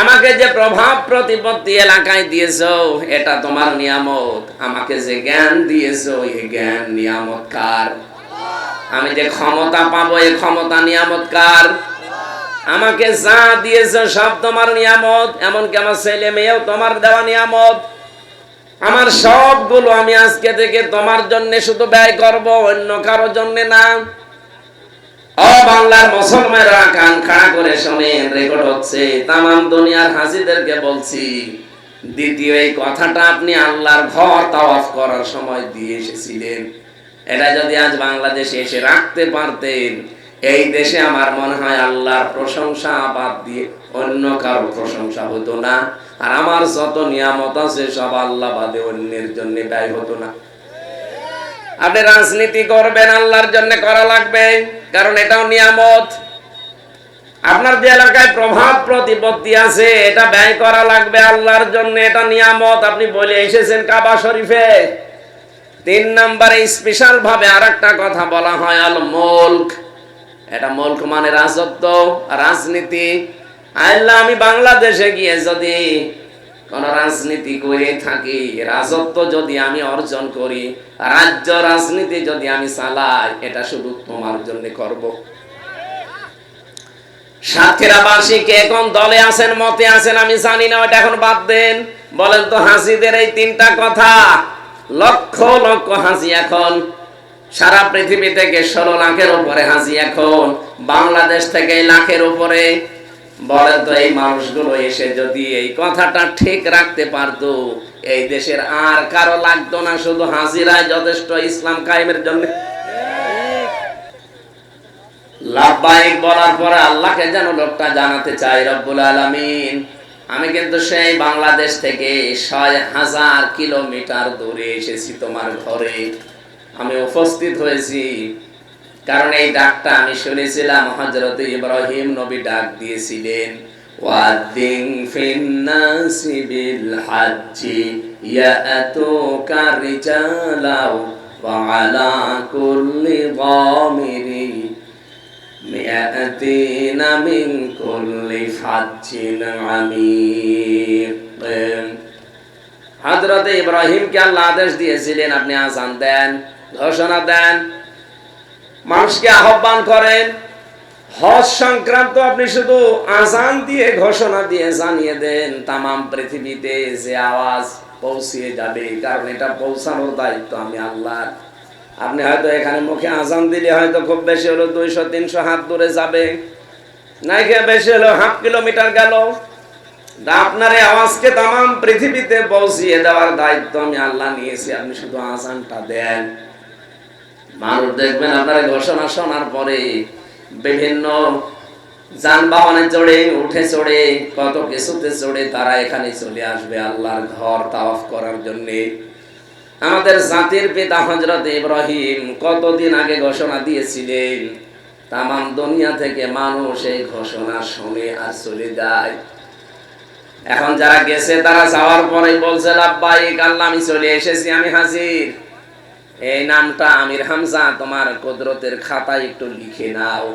আমাকে যে প্রভাব প্রতিপত্তি এলাকায় দিয়েছ, এটা তোমার নিয়ামত। আমাকে যে জ্ঞান দিয়েছ, এই জ্ঞান নিয়ামত কার? আমি যে ক্ষমতা পাবো, এই ক্ষমতা নিয়ামত কার? আমাকে যা দিয়েছ, সব তোমার নিয়ামত, এমনকি আমার ছেলে মেয়েও তোমার দেওয়া নিয়ামত। আমার সবগুলো আমি আজকে থেকে তোমার জন্য শুধু ব্যয় করব, অন্য কারোর জন্য না। বাংলার মুসলমানরা কান খাড়া করে শোনেন রেকর্ড হচ্ছে। তাম দুনিয়ার হাসিদেরকে বলছি, দ্বিতীয় এই কথাটা আপনি আল্লাহর ঘর তাওয়াফ করার সময় দিয়ে এসেছিলেন। এটা যদি আজ বাংলাদেশে এসে রাখতে পারতেন, এই দেশে আমার মনে হয় আল্লাহর প্রশংসা বাদ দিয়ে অন্য কারও প্রশংসা হতো না। আর আমার যত নিয়ামত আছে, সব আল্লাহ বাদে অন্যের জন্য ব্যয় হতো না। আপনি রাজনীতি করবেন, আল্লাহর জন্য করা লাগবে, কারণ এটাও নিয়ামত। আপনার যে এলাকায় প্রভাব প্রতিপত্তি আছে, এটা ব্যয় করা লাগবে আল্লাহর জন্য, এটা নিয়ামত। আপনি বলে এসেছেন কাবা শরীফে। তিন নম্বরে স্পেশাল ভাবে আর কথা বলা হয়, আল মুলক। এটা মুলক মানে রাজত্ব, রাজনীতি। আল্লাহ আমি বাংলাদেশে গিয়ে যদি কোন রাজনীতি করে থাকি, রাজত্ব যদি আমি অর্জন করি, রাজ্য রাজনীতি যদি আমি চালাই, এটা শুধু তোমার জন্য করব। সাতক্ষীরাবাসী কে কোন দলে আছেন, মতে আছেন, আমি জানি না ওটা এখন বাদ দেন। বলেন তো হাসিদের এই তিনটা কথা। লক্ষ লক্ষ হাসি এখন। সারা পৃথিবী থেকে ষোলো লাখের উপরে হাসি এখন। বাংলাদেশ থেকে লাখের উপরে। বলেন তো এই মানুষগুলো এসে যদি এই কথাটা ঠিক রাখতে পারতো, এই দেশের আর কারও লাগতো না, শুধু হাসিরাই যথেষ্ট ইসলাম কায়েমের জন্য। লাভবাহিক বলার পরে আল্লাহকে যেন লোকটা জানাতে চাই রব্বুল আলামিন। আমি কিন্তু সেই বাংলাদেশ থেকে ছয় হাজার কিলোমিটার দূরে এসেছি তোমার ঘরে। আমি উপস্থিত হয়েছি কারণ এই ডাকটা আমি শুনেছিলাম হজরত ইব্রাহিম নবী ডাক দিয়েছিলেন ওয়াদিন ফিন্নাসি বিল হাজ্জি ইয়াতুকা রিজালাও ওয়া আলা কুল্লি গামিরি মিয়াতিনা মিন কুল্লি ফাজ্জিন আমিক হযরত ইব্রাহিমকে আল্লাহ আদেশ দিয়েছিলেন, আপনি আজান দেন, ঘোষণা দেন মানুষকে আহ্বান করেন, হজ সংক্রান্ত আপনি শুধু আজান দিয়ে ঘোষণা দিয়ে জানিয়ে দেন, তামাম পৃথিবীতে যে আওয়াজ পৌঁছিয়ে যাবে কারণ এটা পৌঁছানোর দায়িত্ব আমি আল্লাহ আপনি হয়তো এখানে মুখে আজান দিলে হয়তো খুব বেশি হলো দুইশো, তিনশো হাত দূরে যাবে। নাইকে বেশি হলো হাফ কিলোমিটার গেল। আপনার এই আওয়াজকে তামাম পৃথিবীতে পৌঁছিয়ে দেওয়ার দায়িত্ব আমি আল্লাহ নিয়েছি, আপনি শুধু আজানটা দেন। মানুষ দেখবেন আপনার ঘোষণা শোনার পরে বিভিন্ন যানবাহনে চড়ে, উঠে চড়ে, কত কিছুতে চড়ে তারা এখানে চলে আসবে আল্লাহর ঘর তাওয়াফ করার জন্য। আমাদের জাতির পিতা হজরত ইব্রাহিম কতদিন আগে ঘোষণা দিয়েছিলেন, তামাম দুনিয়া থেকে মানুষ এই ঘোষণা শুনে আর চলে যায়। এখন যারা গেছে তারা যাওয়ার পরে বলছে লাভবাহিক আল্লাহ, আমি চলে এসেছি, আমি হাজির। এই নামটা আমির হামজা, তোমার কুদরতের খাতায় একটু লিখে নাও।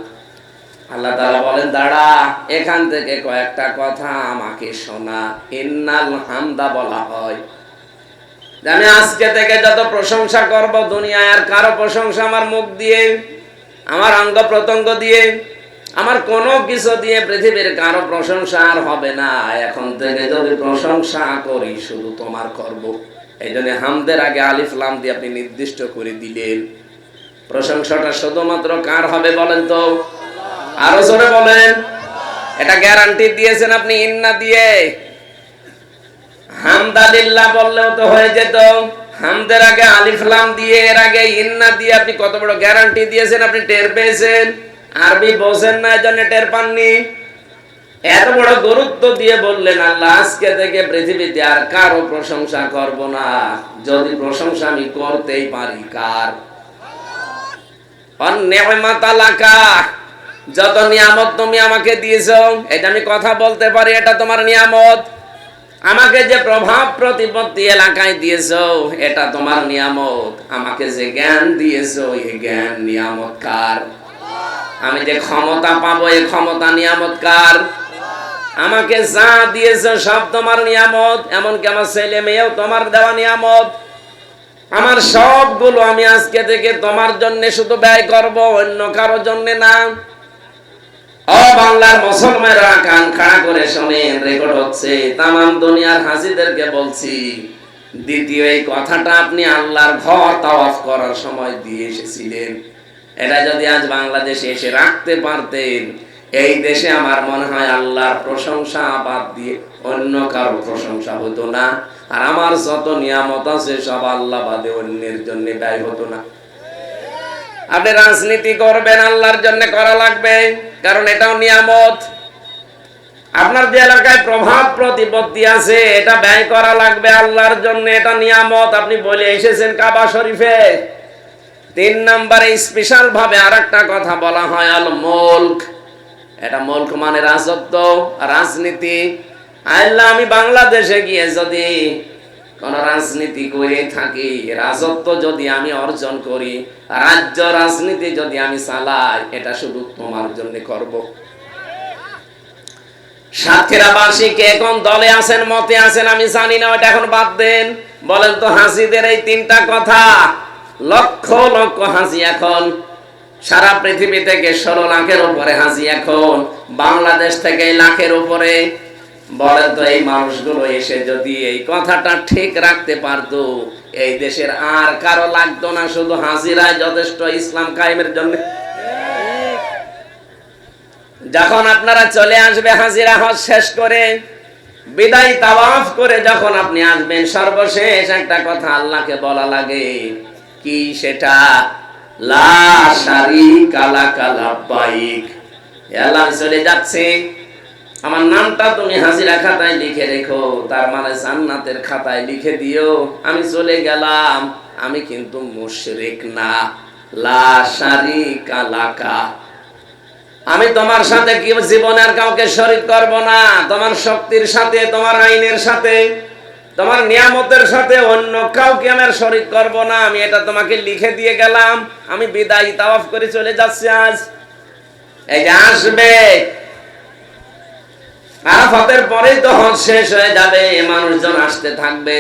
আল্লাহ বলেন, দাঁড়া, এখান থেকে কয়েকটা কথা আমাকে শোনা। ইন্নাল হামদা বলা হয়। আজকে থেকে যত প্রশংসা করব দুনিয়ায়, আর কারও প্রশংসা আমার মুখ দিয়ে, আমার অঙ্গ প্রত্যঙ্গ দিয়ে, আমার কোনো কিছু দিয়ে পৃথিবীর কারও প্রশংসা আর হবে না। এখন থেকে যদি প্রশংসা করি, শুধু তোমার করব। এই জন্য হামদের আগে আলিফ, লাম দিয়ে আপনি নির্দিষ্ট করে দিলেন। প্রশংসাটা শুধুমাত্র কার হবে বলেন তো? আরও জোরে বলেন। এটা গ্যারান্টি দিয়েছেন আপনি ইন্না দিয়ে। হামদালিল্লাহ বললেও তো হয়ে যেত। হামদের আগে আলিফ, লাম দিয়ে, এর আগে ইন্না দিয়ে আপনি কত বড় গ্যারান্টি দিয়েছেন আপনি টের পেয়েছেন? আরবি বোঝেন না, এজন্য টের পাননি। এত বড় গুরুত্ব দিয়ে বললেন আল্লাহ, আজকে থেকে পৃথিবীতে আর কারও প্রশংসা করব না। যদি প্রশংসা আমি করতেই পারি, কার? যত নিয়ামত তুমি আমাকে দিয়েছ, এটা আমি কথা বলতে পারি, এটা তোমার নিয়ামত। আমাকে যে প্রভাব প্রতিপত্তি এলাকায় দিয়েছ, এটা তোমার নিয়ামত। আমাকে যে জ্ঞান দিয়েছ এই জ্ঞান নিয়ামত কার? আমি যে ক্ষমতা পাবো এই ক্ষমতা নিয়ামত কার? আমাকে যা দিয়েছে সব তোমার নিয়ামত, এমনকি আমার ছেলে মেয়েও তোমার দেওয়া নিয়ামত। আমার সবগুলো আমি আজকে থেকে তোমার জন্য শুধু ব্যয় করব, অন্য কারও জন্য না। ও বাংলার মুসলমানরা কান করে শোনেন রেকর্ড হচ্ছে। তামাম দুনিয়ার হাসিদেরকে বলছি, দ্বিতীয় এই কথাটা আপনি আল্লাহর ঘর তাওয়াফ করার সময় দিয়ে এসেছিলেন। এটা যদি আজ বাংলাদেশে এসে রাখতে পারতেন এই দেশে আমার মনে হয় আল্লাহর প্রশংসা বাদ দিয়ে অন্য কারও প্রশংসা হতো না। আর আমার যত নিয়ামত আছে, সব আল্লাহ বাদে অন্যের জন্য ব্যয় হতো না। আপনি রাজনীতি করবেন, আল্লাহর জন্য করা লাগবে, কারণ এটাও নিয়ামত। আপনার যে এলাকায় প্রভাব প্রতিপত্তি আছে, এটা ব্যয় করা লাগবে আল্লাহর জন্য, এটা নিয়ামত। আপনি বলে এসেছেন কাবা শরীফে। তিন নম্বরে স্পেশাল ভাবে আর কথা বলা হয় আল মুলক এটা মুলক মানে রাজত্ব, রাজনীতি। আল্লাহ, আমি বাংলাদেশে গিয়ে যদি কোন রাজনীতি করে থাকি, রাজত্ব যদি আমি অর্জন করি, রাজ্য রাজনীতি যদি আমি চালাই, এটা শুধু তোমার জন্য করব। সাতক্ষীরাবাসী কে কোন দলে আছেন, মতে আছেন, আমি জানি না ওটা এখন বাদ দেন। বলেন তো হাসিদের এই তিনটা কথা। লক্ষ লক্ষ হাসি এখন সারা পৃথিবী থেকে ষোলো লাখের উপরে হাসি এখন বাংলাদেশ থেকে লাখের উপরে। বলেন তো এই মানুষগুলো এসে যদি এই কথাটা ঠিক রাখতে পারতো, এই দেশের আর কারও লাগতো না, শুধু হাজিরাই যথেষ্ট ইসলাম কায়েমের জন্য। যখন আপনারা চলে আসবে হাজিরা হজ শেষ করে, বিদায় তাওয়াফ করে যখন আপনি আসবেন, সর্বশেষ একটা কথা আল্লাহকে বলা লাগে, কি সেটা? লা এ আল্লাহ আমি চলে যাচ্ছে। আমার নামটা তুমি হাজিরা খাতায় লিখে রেখো, তার মানে জান্নাতের খাতায় লিখে দিও। আমি চলে গেলাম, আমি কিন্তু মুশরিক না। লা শারিকা লাকা। আমি তোমার সাথে কি জীবনে আর কাউকে শরীক করব না? তোমার শক্তির সাথে, তোমার আইনের সাথে। তোমার নিয়ামতের সাথে অন্য কাউকে আমি আর শরীক করব না, আমি এটা তোমাকে লিখে দিয়ে গেলাম। আমি বিদায় তাওয়াফ করে চলে যাচ্ছি আজ। এই যে আসবে। আরাফাতের পরেই তো হজ শেষ হয়ে যাবে, মানুষজন আসতে থাকবে।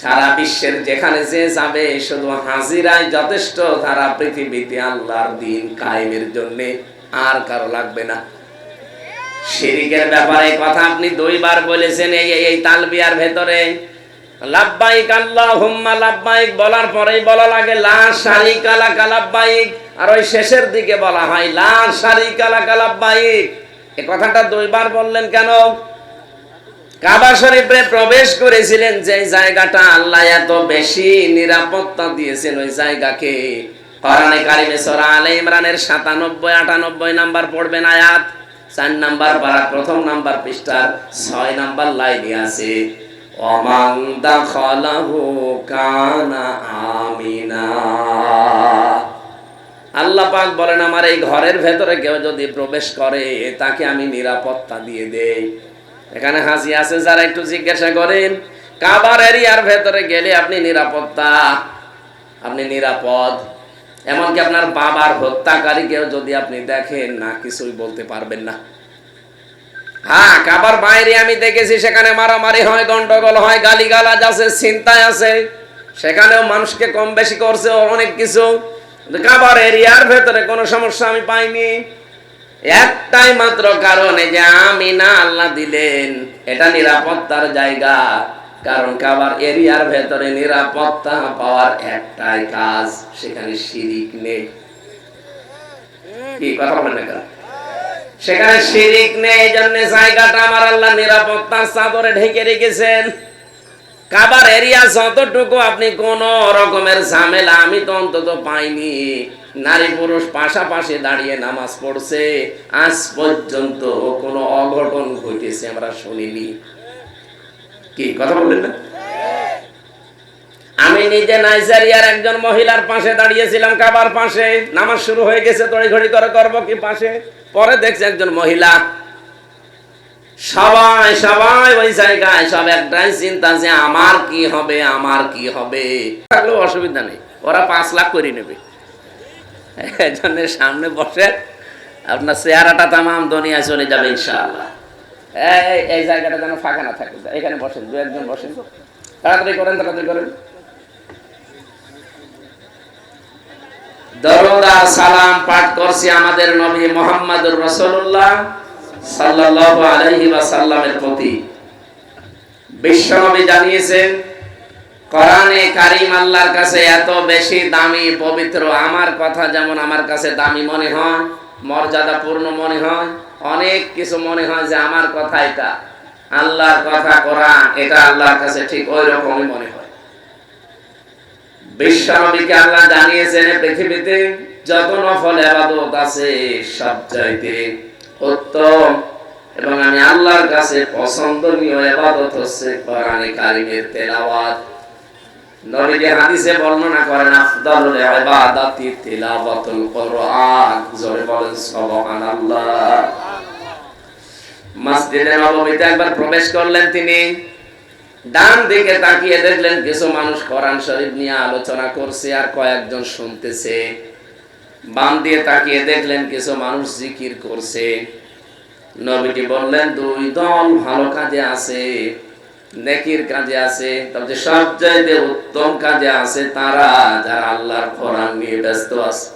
সারা বিশ্বের যেখানে যে যাবে, শুধু হাজিরাই যথেষ্ট তারা পৃথিবীতে আল্লাহর দিন কায়েমের জন্য আর কারও লাগবে না। শিরিকের ব্যাপারে কথা আপনি দুইবার বলেছেন, এই এই- তালবিয়ার ভেতরে। লাব্বাইক আল্লাহুম্মা, লাব্বাইক বলার পরেই বলা লাগে, লা শারিকা লাকা লাব্বাইক। আর ওই শেষের দিকে বলা হয়, লা শারিকা লাকা লাব্বাইক। এই কথাটা দুইবার বললেন কেন? কাবা শরীফে প্রবেশ করেছিলেন, যে জায়গাটা আল্লাহ এত বেশি নিরাপত্তা দিয়েছেন ওই জায়গাকে। কোরআনে কারিমে সূরা আলে ইমরানের 97 98 নাম্বার পড়বেন আয়াত। চার নাম্বার পারা প্রথম নাম্বার পৃষ্ঠার ছয় নাম্বার লাইনে আছে অমাং দাখালাহু কানা আমিনা। আল্লাহ পাক বলেন, আমার এই ঘরের ভেতরে কেউ যদি প্রবেশ করে, তাকে আমি নিরাপত্তা দিয়ে দেই। এখানে হাসি আছে, যারা একটু জিজ্ঞাসা করেন, কাবার এরিয়ার ভেতরে গেলে আপনি নিরাপত্তা? আপনি নিরাপদ। এমনকি আপনার বাবার হত্যাকারীকেও যদি আপনি দেখেন, না কিছুই বলতে পারবেন না। হ্যাঁ কাবার বাইরে আমি দেখেছি, সেখানে মারামারি হয়, গন্ডগোল হয়, গালিগালাজ আছে চিন্তায় আছে। সেখানেও মানুষকে কম বেশি করছে, অনেক কিছু। কাবার এরিয়ার ভেতরে কোনো সমস্যা আমি পাইনি। একটাই মাত্র কারণে যে আমি না আল্লাহ দিলেন, এটা নিরাপত্তার জায়গা। কারণ কাবার এরিয়ার ভেতরে নিরাপত্তা পাওয়ার একটাই কাজ, সেখানে শিরিক নেই। কি কথা বলেন না? সেখানে শিরিক নেই এই জন্য জায়গাটা আমার আল্লাহ নিরাপত্তার চাদরে ঢেকে রেখেছেন। কাবার এরিয়া যতটুকু, আপনি কোন রকমের ঝামেলা, আমি তো অন্তত পাইনি। নারী পুরুষ পাশাপাশি দাঁড়িয়ে নামাজ পড়ছে, আজ পর্যন্ত কোনো অঘটন ঘটেছে, আমরা শুনিনি। কি, কথা বললেন না? আমি নিজে নাইজেরিয়ার একজন মহিলার পাশে দাঁড়িয়েছিলাম, কাবার পাশে। নামাজ শুরু হয়ে গেছে, তড়িঘড়ি করে করব কি পাশে? পরে দেখছি একজন মহিলা। সবাই সবাই ওই জায়গায়, সব একটাই চিন্তা যে আমার কি হবে, আমার কি হবে। থাকলেও অসুবিধা নেই, ওরা পাঁচ লাখ করে নেবে। এই জন্য সামনে বসে আপনার চেহারাটা তামাম দুনিয়া চলে যাবে, ইনশাআল্লাহ। এই- জায়গাটা যেন ফাঁকা না থাকে। এখানে বসেন, দু একজন বসেন। তাড়াতাড়ি করেন তাড়াতাড়ি করেন। দরুদ সালাম পাঠ আমাদের নবী প্রতি। বিশ্বনবী জানিয়েছেন, কোরআনে কারিম আল্লাহর কাছে এত বেশি দামি, পবিত্র, আমার কথা যেমন আমার কাছে দামি মনে হয়, মর্যাদাপূর্ণ মনে হয় অনেক কিছু মনে হয় যে আমার কথা এটা আল্লাহর কথা কোরআন, এটা আল্লাহর কাছে ঠিক ওই রকমই মনে হয়। বিশ্বনবীকে আল্লাহ জানিয়েছেন পৃথিবীতে, যত নফল আবাদত আছে সব চাইতে উত্তম। এবং আমি আল্লাহর কাছে পছন্দনীয় আবাদত হচ্ছে কারিমের তেলাওয়াত। হাদিসে বর্ণনা করেন, আফদালুল ইবাদাতি তিলাওয়াতুল কোরআন। জোরে বলেন, সুবহানাল্লাহ। মসজিদে নববীতে একবার প্রবেশ করলেন তিনি। ডান দিকে তাকিয়ে দেখলেন কিছু মানুষ কোরআন শরীফ নিয়ে আলোচনা করছে আর কয়েকজন শুনতেছে। বাম দিয়ে তাকিয়ে দেখলেন কিছু মানুষ জিকির করছে। নবীটি বললেন, দুই দল ভালো কাজে আছে, নেকির কাজে আছে, তবে সবচাইতে উত্তম কাজে আছে তারা যারা আল্লাহর কোরআন নিয়ে ব্যস্ত আছে।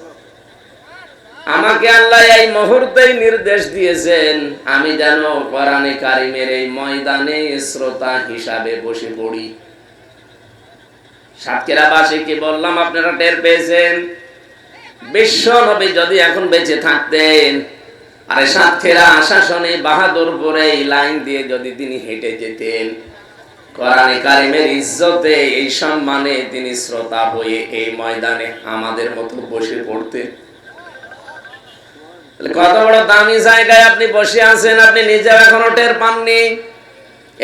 আমাকে আল্লাহ এই মুহূর্তেই নির্দেশ দিয়েছেন, আমি যেন কোরআনে কারিমের এই ময়দানে শ্রোতা হিসাবে বসে পড়ি। সাতক্ষীরাবাসী কি বললাম, আপনারা টের পেয়েছেন? বিশ্ব নবী যদি এখন বেঁচে থাকতেন, আরে সাতক্ষীরা আশাসনে বাহাদুরপুরে এই লাইন দিয়ে যদি তিনি হেঁটে যেতেন, কোরআনে কারিমের ইজ্জতে এই সম্মানে তিনি শ্রোতা হয়ে এই ময়দানে আমাদের মতো বসে পড়তেন। কত বড় দামি জায়গায় আপনি বসে আছেন, আপনি নিজের এখনও টের পাননি?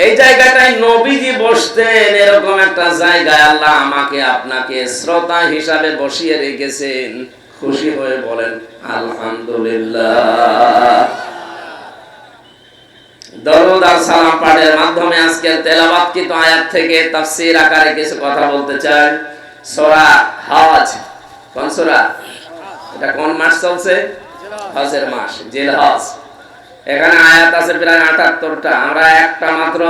এই জায়গাটায় নবীজি বসতেন, এরকম একটা জায়গায় আল্লাহ আমাকে আপনাকে শ্রোতা হিসাবে বসিয়ে রেখেছেন। খুশি হয়ে বলেন, আলহামদুলিল্লাহ। সালাম পাঠের মাধ্যমে আজকের তেলাবাতকৃত আয়াত থেকে তাফসীর আকারে কিছু কথা বলতে চাই? সূরা হজ। কোন সূরা? এটা কোন মাস চলছে? হজের মাস, জিল হজ। এখানে আয়াত আছে প্রায় আটাত্তরটা। আমরা একটা মাত্র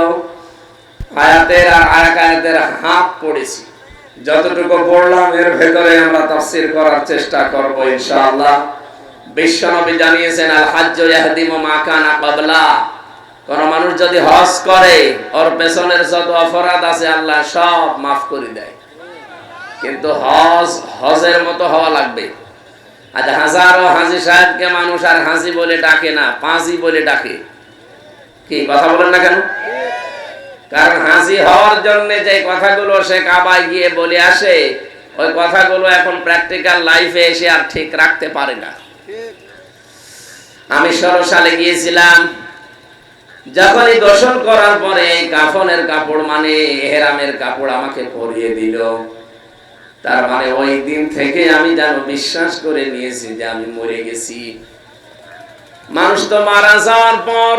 আয়াতের আর আয়াত আয়াতের হাত পড়েছি। যতটুকু পড়লাম, এর ভেতরে আমরা তাফসীর করার চেষ্টা করব ইনশাআল্লাহ। বিশ্বনবী জানিয়েছেন আল হাজ্জ ইয়াহদিমু মা কানা ক্বাবলা। কোন মানুষ যদি হজ করে, ওর পেছনের যত অপরাধ আছে, আল্লাহ সব মাফ করে দেয়। কিন্তু হজ, হজের মতো হওয়া লাগবে। হাজারো হাজি সাহেবকে মানুষ আর হাজি বলে ডাকে না বলে ডাকে। কি, কথা বলেন না কেন? কারণ হওয়ার জন্য যে কথাগুলো সে কাবায় গিয়ে বলে আসে, ওই কথাগুলো এখন প্র্যাকটিক্যাল লাইফে এসে আর ঠিক রাখতে পারে না। আমি ষোলো সালে গিয়েছিলাম, যখনই দর্শন করার পরে কাফনের কাপড় মানে এহেরামের কাপড় আমাকে পরিয়ে দিল। তার মানে ওই দিন থেকে আমি যেন বিশ্বাস করে নিয়েছি যে আমি মরে গেছি। মানুষ তো মারা যাওয়ার পর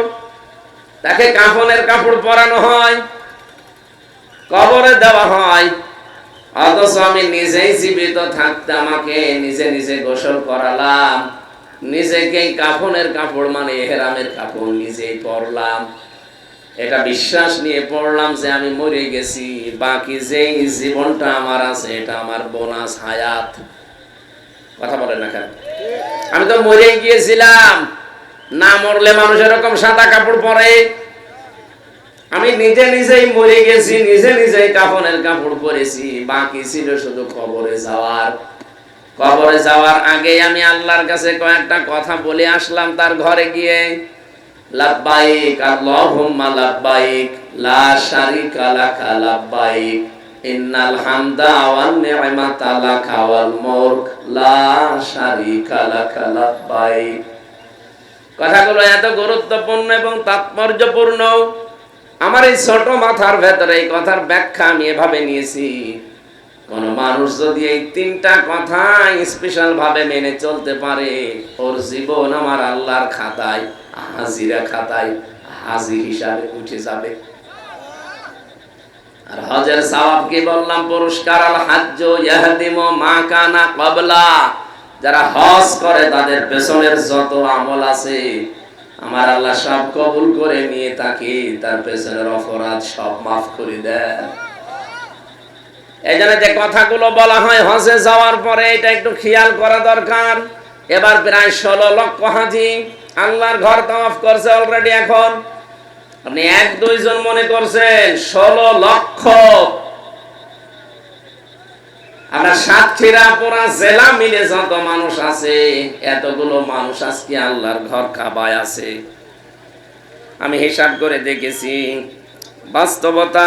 তাকে কাফনের কাপড় পরানো হয়, কবরে দেওয়া হয়। অথচ আমি নিজেই জীবিত থাকতে আমাকে নিজে নিজে গোসল করালাম নিজেকে কাফনের কাপড় মানে এহেরামের কাপড় নিজেই পরলাম। এটা বিশ্বাস নিয়ে পড়লাম যে আমি মরে গেছি, বাকি যেই জীবনটা আমার আছে, এটা আমার বোনাস হায়াত। কথা বলে না কেন? আমি তো মরে গিয়েছিলাম, না মরলে মানুষ এরকম সাদা কাপড় পরে। আমি নিজে নিজেই মরে গেছি, নিজে নিজেই কাফনের কাপড় পরেছি, বাকি ছিল শুধু কবরে যাওয়ার। কবরে যাওয়ার আগে আমি আল্লাহর কাছে কয়েকটা কথা বলে আসলাম তার ঘরে গিয়ে। লাব্বাইক, আল্লাহুম্মা লাব্বাইক, লা শারিকা লাকা লাব্বাইক, ইন্নাল হামদা ওয়ান নি'মাতা লাকা ওয়াল মুলক, লা শারিকা লাকা লাব্বাইক। কথাগুলো এত গুরুত্বপূর্ণ এবং তাৎপর্যপূর্ণ। আমার এই ছোট মাথার ভেতরে এই কথার ব্যাখ্যা আমি এভাবে নিয়েছি। কোন মানুষ যদি এই তিনটা কথা স্পেশাল ভাবে মেনে চলতে পারে, ওর জীবন আমার আল্লাহর খাতায়, হাজিরা খাতায়, হাজি হিসাবে উঠে যাবে। আর হজের বললাম? পুরস্কার আল ইয়াহদিমু ক্বাবলা। যারা হজ করে, তাদের পেছনের যত আমল আছে, আমার আল্লাহ সব কবুল করে নিয়ে তাকে তার পেছনের অপরাধ সব মাফ করে দেয়। এই যে কথাগুলো বলা হয় হজে যাওয়ার পরে এটা একটু খেয়াল করা দরকার। এবার প্রায় ষোলো লক্ষ হাজি আল্লাহর ঘর তাওয়াফ করছে অলরেডি এখন। আপনি এক দুইজন মনে করছেন, ষোলো লক্ষ। আমরা সাতক্ষীরা পুরা জেলা মিলে যত মানুষ আছে, এতগুলো মানুষ আজকে আল্লাহর ঘর খাবায় আছে। আমি হিসাব করে দেখেছি, বাস্তবতা